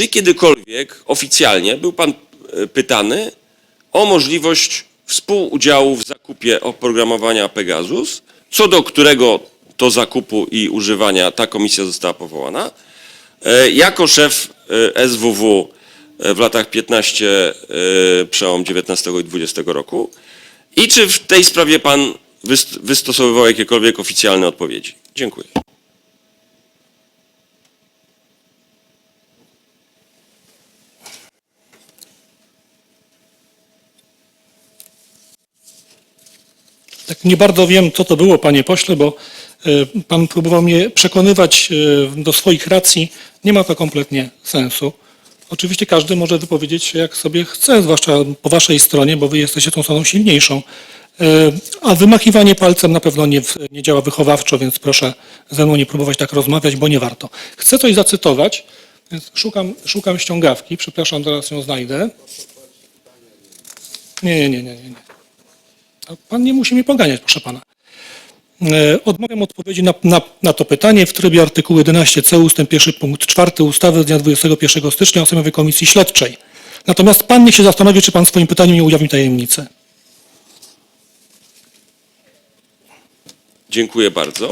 Czy kiedykolwiek oficjalnie był pan e, pytany o możliwość współudziału w zakupie oprogramowania Pegasus, co do którego to zakupu i używania ta komisja została powołana, e, jako szef e, SWW w latach 15, e, przełom 19 i 20 roku? I czy w tej sprawie pan wyst- wystosowywał jakiekolwiek oficjalne odpowiedzi? Dziękuję. Tak nie bardzo wiem, co to było, panie pośle, bo e, pan próbował mnie przekonywać e, do swoich racji. Nie ma to kompletnie sensu. Oczywiście każdy może wypowiedzieć się jak sobie chce, zwłaszcza po waszej stronie, bo wy jesteście tą stroną silniejszą. E, A wymachiwanie palcem na pewno nie, nie działa wychowawczo, więc proszę ze mną nie próbować tak rozmawiać, bo nie warto. Chcę coś zacytować, więc szukam, szukam ściągawki. Przepraszam, zaraz ją znajdę. Nie, nie, nie, nie. nie. Pan nie musi mnie poganiać, proszę pana. E, Odmawiam odpowiedzi na, na, na to pytanie w trybie artykułu 11c ust. 1 punkt 4 ustawy z dnia 21 stycznia o Sejmowej Komisji Śledczej. Natomiast pan niech się zastanowi, czy pan swoim pytaniem nie ujawni tajemnicy. Dziękuję bardzo.